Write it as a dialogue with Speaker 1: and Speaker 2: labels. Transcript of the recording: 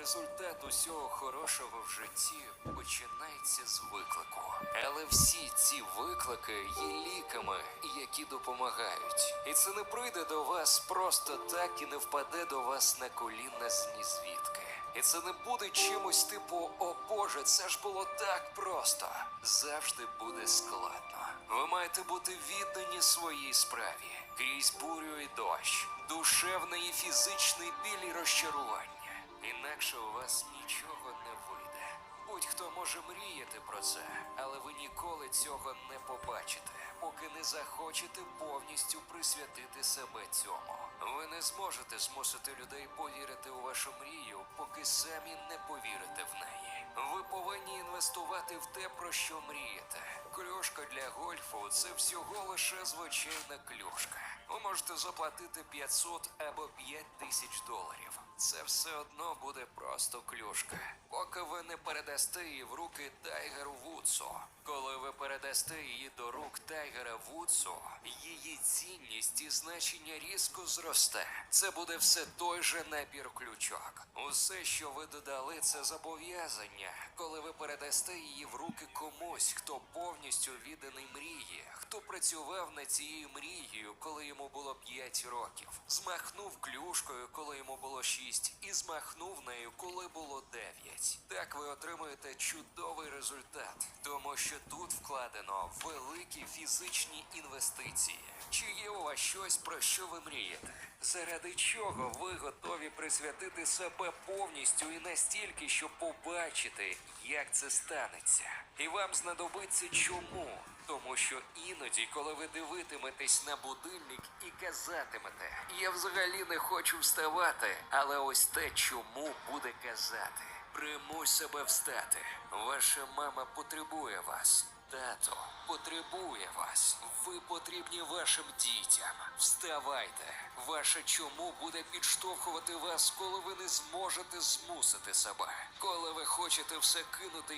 Speaker 1: Результат усього хорошого в житті починається з виклику. Але всі ці виклики є ліками, які допомагають. І це не прийде до вас просто так і не впаде до вас на коліна з ні звідки. І це не буде чимось типу О Боже, це ж було так просто. Завжди буде складно. Ви маєте бути віддані своїй справі крізь бурю і дощ, душевний і фізичний біль і розчарування. Інакше у вас нічого не вийде. Будь-хто може мріяти про це, але ви ніколи цього не побачите, поки не захочете повністю присвятити себе цьому. Ви не зможете змусити людей повірити у вашу мрію, поки самі не повірите в неї. Ви повинні інвестувати в те, про що мрієте. Клюшка для гольфу це всього лише звичайна клюшка. Ви можете заплатити 500 або 5 тисяч доларів. Це все одно буде просто клюшка, поки ви не передасте її в руки Тайгеру Вудсу. Коли ви передасте її до рук Тайгера Вудсу, її цінність і значення різко зросте. Це буде все той же набір ключок. Усе, що ви додали, це зобов'язання, коли ви передасте її в руки комусь, хто повністю відданий мрії, хто працював над цією мрією, коли йому було 5 років, змахнув клюшкою, коли йому було 6, і змахнув нею, коли було 9. Так ви отримуєте чудовий результат, тому що тут вкладено великі фізичні інвестиції. Чи є у вас щось, про що ви мрієте? Заради чого ви готові присвятити себе повністю і настільки, щоб побачити, як це станеться? І вам знадобиться чому? Тому що іноді, коли ви дивитиметесь на будильник і казатимете, я взагалі не хочу вставати, але ось те, чому буде казати. Примусь себе встати. Ваша мама потребує вас. Тато потребує вас. Ви потрібні вашим дітям. Вставайте. Ваше чому буде підштовхувати вас, коли ви не зможете змусити себе. Коли ви хочете все кинути